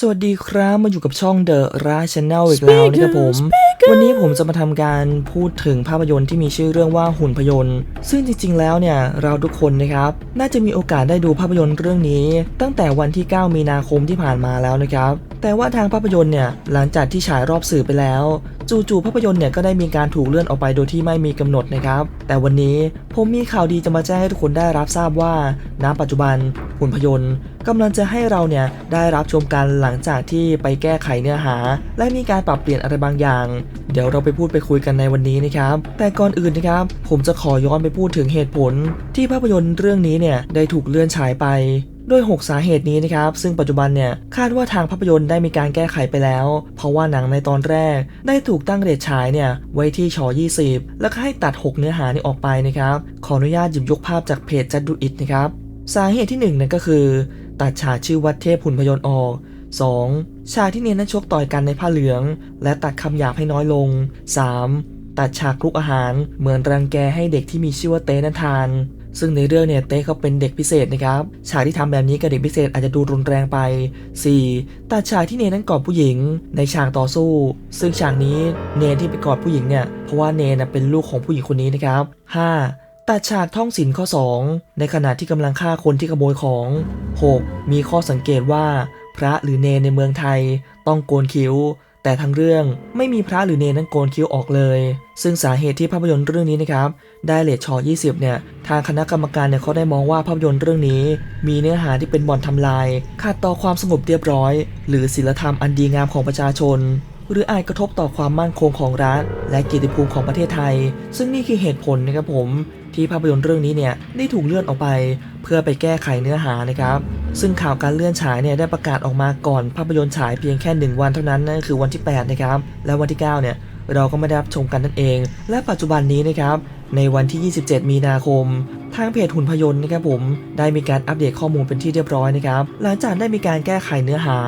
สวัสดีครับมาอยู่กับช่องเดอะราชแนลอีกแล้วนะครับผม วันนี้ผมจะมาทำการพูดถึงภาพยนตร์ที่มีชื่อเรื่องว่าหุ่นพยนต์ ซึ่งจริง ๆ แล้วเนี่ยเราทุกคนนะครับ น่าจะมีโอกาสได้ดูภาพยนตร์เรื่องนี้ ตั้งแต่วันที่ 9 มีนาคมที่ผ่านมาแล้วนะครับ แต่ว่าทางภาพยนตร์เนี่ยหลังจากที่ฉายรอบสื่อไปแล้ว จู่ๆภาพยนตร์เนี่ยก็ได้มีการถูกเลื่อนออกไปโดยที่ไม่มีกำหนดนะครับ แต่วันนี้ผมมีข่าวดีจะมาแจ้งให้ทุกคนได้รับทราบว่าณปัจจุบันหุ่นพยนต์กำลังจะให้เราเนี่ยได้รับชมกันหลังจากที่ไปแก้ไขเนื้อหา และมีการปรับเปลี่ยนอะไรบางอย่าง เดี๋ยวเราไปพูดไปคุยกันในวันนี้นะครับ แต่ก่อนอื่นนะครับ ผมจะขอย้อนไปพูดถึงเหตุผล ที่ภาพยนตร์เรื่องนี้เนี่ยได้ถูกเลื่อนฉายไป ด้วย 6 สาเหตุนี้นะครับ ซึ่งปัจจุบันเนี่ยคาดว่าทางภาพยนตร์ได้มีการแก้ไขไปแล้ว เพราะว่าหนังในตอนแรก ได้ถูกตั้งเรทฉายเนี่ยไว้ที่ชอ20 แล้วก็ให้ตัด 6 เนื้อหานี้ออกไปนะครับ ขออนุญาตหยิบยกภาพจากเพจจัดดูอิทนะครับ สาเหตุที่1นงนั่นก็คือ ตัดฉากชื่อวัดเทพหุ่นพยนต์ออก 2. ฉากที่เนนนั้นชกต่อยกันในผ้าเหลือง และตัดคำหยาบให้น้อยลง 3. ตัดฉากคลุกอาหารเหมือนรังแกให้เด็กที่มีชื่อว่าเต้นันทาน ซึ่งในเรื่องเนี่ยเต้เขาเป็นเด็กพิเศษนะครับ ฉากที่ทำแบบนี้กับเด็กพิเศษอาจจะดูรุนแรงไป 4. ตัดฉากที่เนนนั้นกอดผู้หญิง ในฉากต่อสู้ ซึ่งฉากนี้เนที่ไปกอดผู้หญิงเนี่ยเพราะว่าเนนเป็นลูกของผู้หญิงคนนี้นะครับ 5. ตัดฉากท่องศิลข้อ 2 ในขณะที่กำลังฆ่าคนที่ขโมยของ 6. มีข้อสังเกตว่า พระหรือเนนในเมืองไทย ต้องโกนคิ้ว แต่ทั้งเรื่องไม่มีพระหรือเนนนั้นโกนคิ้วออกเลย ซึ่งสาเหตุที่ภาพยนตร์เรื่องนี้นะครับได้เลทชอ20 เนี่ยทางคณะกรรมการเนี่ยเขาได้มองว่าภาพยนตร์เรื่องนี้ มีเนื้อหาที่เป็นบ่อนทำลายขัดต่อความสงบเรียบร้อย หรือศีลธรรมอันดีงามของประชาชนหรืออาจกระทบต่อความมั่นคงของรัฐ และเกียรติภูมิของประเทศไทย ซึ่งนี่คือเหตุผลนะครับผม ที่ภาพยนตร์เรื่องนี้เนี่ยได้ถูกเลื่อนออกไปเพื่อไปแก้ไขเนื้อหานะครับซึ่งข่าวการเลื่อนฉายเนี่ยได้ประกาศออกมาก่อนภาพยนตร์ฉายเพียงแค่ 1 วันเท่านั้นนั่นคือวันที่8นะครับและวันที่9เนี่ยเราก็ไม่ได้รับชมกันนั่นเอง และปัจจุบันนี้นะครับในวันที่ 27 มีนาคม ทางเพจหุ่นพยนต์นะครับผม ได้มีการอัปเดตข้อมูลเป็นที่เรียบร้อยนะครับ หลังจากได้มีการแก้ไขเนื้อหา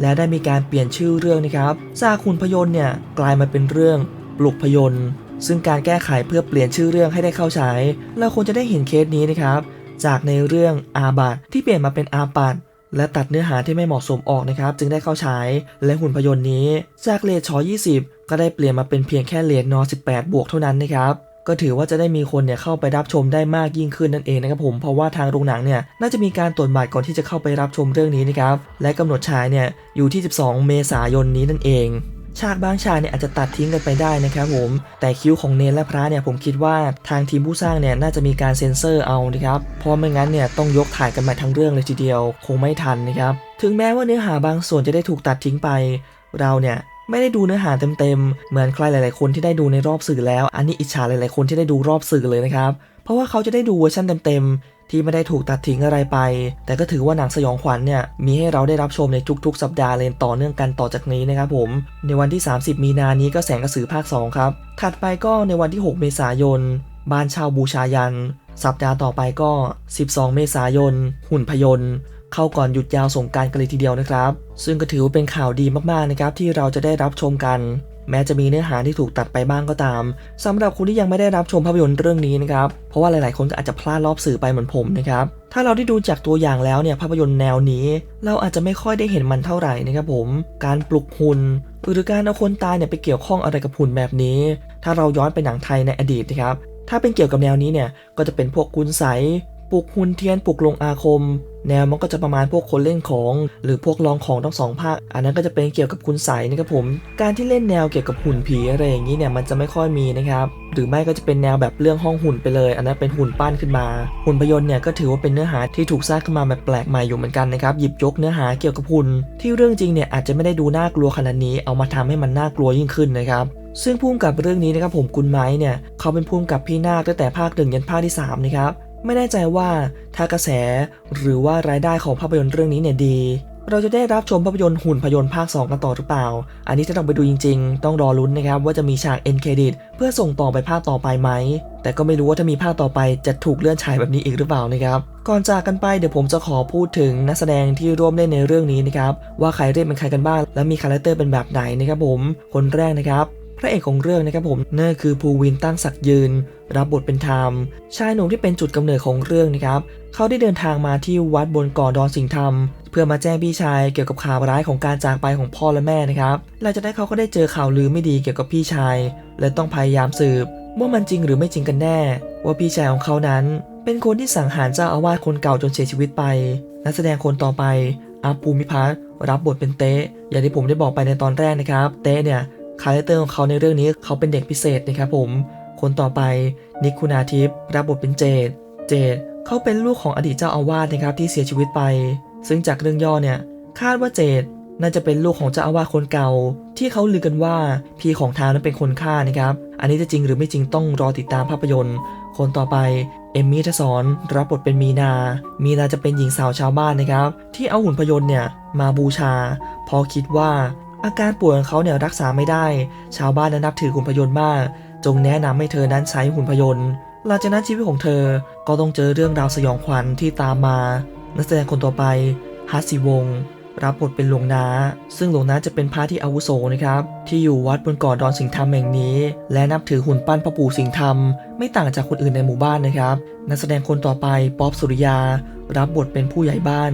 และได้มีการเปลี่ยนชื่อเรื่องนะครับ จากหุ่นพยนต์เนี่ยกลายมาเป็นเรื่องปลุกพยนต์ ซึ่งการแก้ไขเพื่อเปลี่ยนชื่อเรื่องให้ได้เข้าฉายเราควรจะได้เห็นเคสนี้นะครับ จากในเรื่องอาบัตที่เปลี่ยนมาเป็นอาปัดและตัดเนื้อหาที่ไม่เหมาะสมออกนะครับ จึงได้เข้าฉายและหุ่นพยนต์นี้ จากเลทชอ20 ก็ได้เปลี่ยนมาเป็นเพียงแค่เลทนอ18 บวกเท่านั้นนะครับก็ถือว่าจะได้มีคนเนี่ยเข้าไปรับชมได้มากยิ่งขึ้นนั่นเองนะครับผมเพราะว่าทางโรงหนังเนี่ยน่าจะมีการตรวจบัตรก่อนที่จะเข้าไปรับชมเรื่องนี้นะครับและกำหนดฉายเนี่ยอยู่ที่ 12 เมษายนนี้นั่นเอง ฉากบางฉากเนี่ยอาจจะตัดทิ้งกันไปได้นะครับผม แต่คิ้วของเนนและพระเนี่ยผมคิดว่าทางทีมผู้สร้างเนี่ยน่าจะมีการเซ็นเซอร์เอานะครับ เพราะไม่งั้นเนี่ยต้องยกถ่ายกันมาทั้งเรื่องเลยทีเดียว คงไม่ทันนะครับ ถึงแม้ว่าเนื้อหาบางส่วนจะได้ถูกตัดทิ้งไป เราเนี่ยไม่ได้ดูเนื้อหาเต็มๆ เหมือนใครหลาย ๆ คนที่ได้ดูในรอบสื่อแล้ว อันนี้อิจฉาหลาย ๆ คนที่ได้ดูรอบสื่อเลยนะครับ เพราะว่าเขาจะได้ดูเวอร์ชันเต็มๆ ที่ไม่ได้ถูกตัดทิ้งอะไรไป แต่ก็ถือว่าหนังสยองขวัญเนี่ย มีให้เราได้รับชมในทุกๆ สัปดาห์เลยต่อเนื่องกันต่อจากนี้นะครับผม ในวันที่ 30 มีนานี้ก็แสงกระสือภาค 2 ครับ ถัดไปก็ในวันที่ 6 เมษายน บ้านชาวบูชายัน สัปดาห์ต่อไปก็ 12 เมษายน หุ่นพยนต์เข้าก่อนหยุดยาวสงการกันเลยทีเดียวนะครับ ซึ่งก็ถือว่าเป็นข่าวดีมากๆนะครับที่เราจะได้รับชมกัน แม้จะมีเนื้อหาที่ถูกตัดไปบ้างก็ตามสำหรับคุณที่ยังไม่ได้รับชมภาพยนตร์เรื่องนี้นะครับ เพราะว่าหลาย ๆ คนก็อาจจะพลาดรอบสื่อไปเหมือนผมนะครับ ถ้าเราได้ดูจากตัวอย่างแล้วเนี่ยภาพยนตร์แนวนี้ เราอาจจะไม่ค่อยได้เห็นมันเท่าไหร่นะครับผม การปลุกหุ่นหรือการเอาคนตายเนี่ยไปเกี่ยวข้องอะไรกับหุ่นแบบนี้ ถ้าเราย้อนไปหนังไทยในอดีตนะครับถ้าเป็นเกี่ยวกับแนวนี้เนี่ยก็จะเป็นพวกกุนไส ปลุกหุ่นเทียนปลุกลงอาคม แนวมันก็จะประมาณพวกคนเล่นของ หรือพวกลองของทั้งสองภาค อันนั้นก็จะเป็นเกี่ยวกับคุณใสนะครับผม การที่เล่นแนวเกี่ยวกับหุ่นผีอะไรอย่างนี้เนี่ยมันจะไม่ค่อยมีนะครับหรือไม่ก็จะเป็นแนวแบบเรื่องห้องหุ่นไปเลย อันนั้นเป็นหุ่นปั้นขึ้นมา หุ่นพยนต์เนี่ยก็ถือว่าเป็นเนื้อหาที่ถูกสร้างขึ้นมาแบบแปลกใหม่อยู่เหมือนกันนะครับหยิบยกเนื้อหาเกี่ยวกับหุ่นที่เรื่องจริงเนี่ยอาจจะไม่ได้ดูน่ากลัวขนาดนี้เอามาทำให้มันน่ากลัวยิ่งขึ้นนะครับซึ่งพุ่มกับเรื่องนี้นะครับผมกุนไม้เนี่ยเขาเป็นพุ่มกับพี่นาคตั้งแต่ภาคหนึ่งยันภาคที่สามนะครับ ไม่แน่ใจว่าถ้ากระแสหรือว่ารายได้ของภาพยนตร์เรื่องนี้เนี่ยดี เราจะได้รับชมภาพยนตร์หุ่นพยนต์ภาค 2 กันต่อหรือเปล่า อันนี้จะต้องไปดูจริง ๆ ต้องรอลุ้นนะครับว่าจะมีฉากเอ็นเครดิตเพื่อส่งต่อไปภาคต่อไปไหม แต่ก็ไม่รู้ว่าถ้ามีภาคต่อไปจะถูกเลื่อนฉายแบบนี้อีกหรือเปล่านะครับ ก่อนจากกันไปเดี๋ยวผมจะขอพูดถึงนักแสดงที่ร่วมเล่นในเรื่องนี้นะครับว่าใครเล่นเป็นใครกันบ้างและมีคาแรคเตอร์เป็นแบบไหนนะครับผม คนแรกนะครับ พระเอกของเรื่องนะครับผมนั่นคือภูวินตั้งศักยืน รับบทเป็นธรรม ชายหนุ่มที่เป็นจุดกำเนิดของเรื่องนะครับ เขาได้เดินทางมาที่วัดบนเก่อดอนสิงห์ธรรม เพื่อมาแจ้งพี่ชายเกี่ยวกับข่าวร้ายของการจากไปของพ่อและแม่นะครับหลังจากนั้นเขาก็ได้เจอข่าวลือไม่ดีเกี่ยวกับพี่ชาย และต้องพยายามสืบ ว่ามันจริงหรือไม่จริงกันแน่ ว่าพี่ชายของเขานั้น เป็นคนที่สังหารเจ้าอาวาสคนเก่าจนเสียชีวิตไปนักแสดงคนต่อไปอาภูมิพัฒน์รับบทเป็นเต้อย่างที่ผมได้บอกไปในตอนแรกนะครับ เต้เนี่ย คาแรคเตอร์ของเขาในเรื่องนี้เขาเป็นเด็กพิเศษนะครับผม คนต่อไปนิคุณาทิพย์รับบทเป็นเจดเจดเขาเป็นลูกของอดีตเจ้าอาวาสนะครับที่เสียชีวิตไป ซึ่งจากเรื่องย่อเนี่ยคาดว่าเจดน่าจะเป็นลูกของเจ้าอาวาสคนเก่า ที่เขาลือกันว่าพี่ของทางนั้นเป็นคนฆ่านะครับ อันนี้จะจริงหรือไม่จริงต้องรอติดตามภาพยนตร์ คนต่อไปเอมมี่ทศรรับบทเป็นมีนา มีนาจะเป็นหญิงสาวชาวบ้านนะครับ ที่เอาหุ่นพยนต์เนี่ยมาบูชาเพราะคิดว่า อาการป่วยของเขาเนี่ยรักษาไม่ได้ ชาวบ้านนั้นนับถือหุ่นพยนต์มาก จงแนะนำให้เธอนั้นใช้หุ่นพยนต์ หลังจากนั้นชีวิตของเธอก็ต้องเจอเรื่องราวสยองขวัญที่ตามมา นักแสดงคนต่อไปฮัสซีวงรับบทเป็นหลวงนาซึ่งหลวงนาจะเป็นพระที่อาวุโสนะครับ ที่อยู่วัดบนเกาะดอนสิงห์ธรรมแห่งนี้ และนับถือหุ่นปั้นพ่อปู่สิงห์ธรรม ไม่ต่างจากคนอื่นในหมู่บ้านนะครับ นักแสดงคนต่อไปป๊อบสุริยา รับบทเป็นผู้ใหญ่บ้าน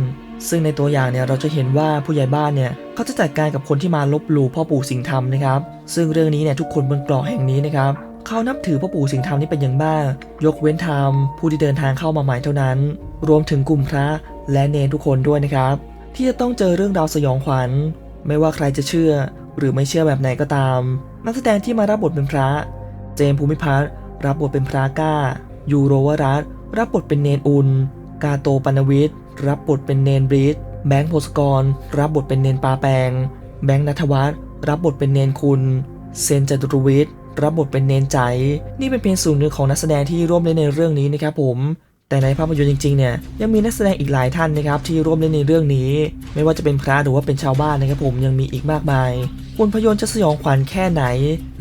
ซึ่งในตัวอย่างเนี่ยเราจะเห็นว่าผู้ใหญ่บ้านเนี่ยเขาจะจัดการกับคนที่มาลบหลู่พ่อปู่สิงห์ธรรมนะครับ ซึ่งเรื่องนี้เนี่ยทุกคนบนเกาะแห่งนี้นะครับเขานับถือพ่อปู่สิงห์ธรรมนี่เป็นอย่างมากยกเว้นธรรมผู้ที่เดินทางเข้ามาใหม่เท่านั้น รวมถึงกลุ่มพระและเนรทุกคนด้วยนะครับ ที่จะต้องเจอเรื่องราวสยองขวัญ ไม่ว่าใครจะเชื่อ หรือไม่เชื่อแบบไหนก็ตาม นักแสดงที่มารับบทเป็นพระ เจมภูมิพัฒน์รับบทเป็นพระก้า ยูโรวรัต์รับบทเป็นเนนอุนกาโตปนวิทย์ รับบทเป็นเนนบริสแบงค์โพสกร รับบทเป็นเนนปาแปง แบงค์นัทวัฒน์รับบทเป็นเนนคุณ เซนจตุรวิทย์รับบทเป็นเนนใจ นี่เป็นเพียงส่วนหนึ่งของนักแสดงที่ร่วมเล่นในเรื่องนี้นะครับผม แต่ในภาพยนตร์จริงๆเนี่ยยังมีนักแสดงอีกหลายท่านนะครับที่ร่วมเล่นในเรื่องนี้ ไม่ว่าจะเป็นพระหรือว่าเป็นชาวบ้านนะครับผมยังมีอีกมากมายหุ่นพยนต์จะสยองขวัญแค่ไหน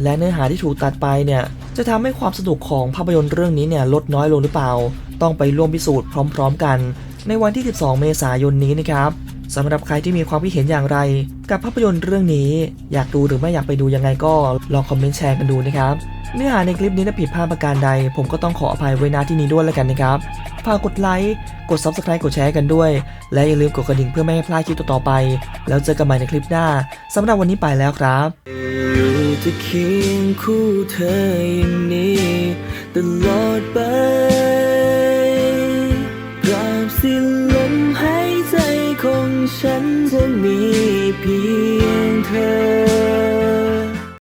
และเนื้อหาที่ถูกตัดไปเนี่ยจะทำให้ความสนุกของภาพยนตร์เรื่องนี้เนี่ยลดน้อยลงหรือเปล่า ต้องไปร่วมพิสูจน์พร้อม ๆ กัน ในวันที่ 12 เมษายนนี้นะครับสำหรับใครที่มีความคิดเห็นอย่างไร กับภาพยนตร์เรื่องนี้ อยากดูหรือไม่อยากไปดูยังไงก็ลองคอมเมนต์แชร์กันดูนะครับเนื้อหาในคลิปนี้ถ้าผิดพลาดประการใด ผมก็ต้องขออภัยไว้ณที่นี้ด้วยแล้วกันนะครับฝากกดไลค์กด Subscribe กดแชร์กันด้วย และอย่าลืมกดกระดิ่งเพื่อไม่ให้พลาดคลิปต่อๆไป แล้วเจอกันใหม่ในคลิปหน้าสำหรับวันนี้ไปแล้วครับอยู่จะเคียงคู่เธออย่างนี้ตลอดไปตราบ สิ้นลมหายใจของฉันจะมีเพียงเธอ